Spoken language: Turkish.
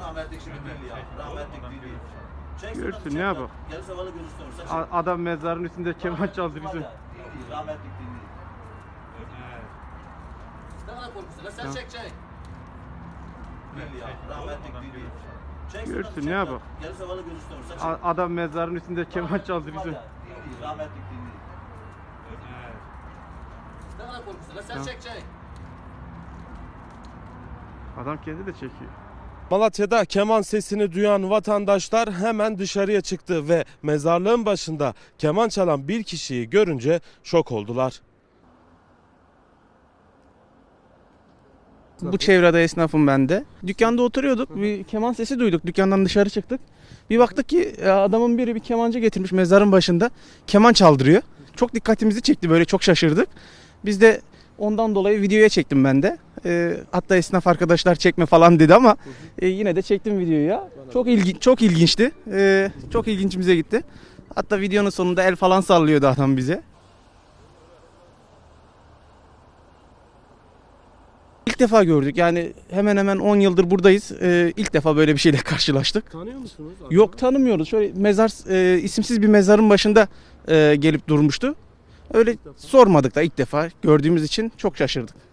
Rahmetlik şimdi değil ya. Rahmetlik değil. Çek Görsün, ne yapalım? Gelirse valla çek. A- Adam mezarın üstünde keman çaldı bizim. Değil değil. Rahmetlik değil. Ne kadar korkuyorsun lan? Sen Tamam. çek çek. Değil ya. Rahmetlik değil. Görsün, ne yapalım? Gelirse valla görürsün. Sen çek. A- Adam mezarın üstünde keman çaldı bizim. Değil değil. Rahmetlik değil. Ne kadar korkuyorsun lan? Sen Tamam. çek çek. Adam kendi de çekiyor. Malatya'da keman sesini duyan vatandaşlar hemen dışarıya çıktı ve mezarlığın başında keman çalan bir kişiyi görünce şok oldular. Bu çevrede esnafım ben de. Dükkanda oturuyorduk. Bir keman sesi duyduk. Dükkandan dışarı çıktık. Bir baktık ki e, adamın biri bir kemancı getirmiş mezarın başında. Keman çaldırıyor. Çok dikkatimizi çekti böyle çok şaşırdık. Biz de ondan dolayı videoya çektim ben de. E, hatta esnaf arkadaşlar çekme falan dedi ama e, yine de çektim videoyu ya. Çok ilgi çok ilginçti. E, çok ilginçimize gitti. Hatta videonun sonunda el falan sallıyordu adam bize. İlk defa gördük. Yani hemen hemen 10 yıldır buradayız. Ee, ilk defa böyle bir şeyle karşılaştık. Tanıyor musunuz? Yok tanımıyoruz. Şöyle mezar e, isimsiz bir mezarın başında e, gelip durmuştu. Öyle sormadık da ilk defa gördüğümüz için çok şaşırdık.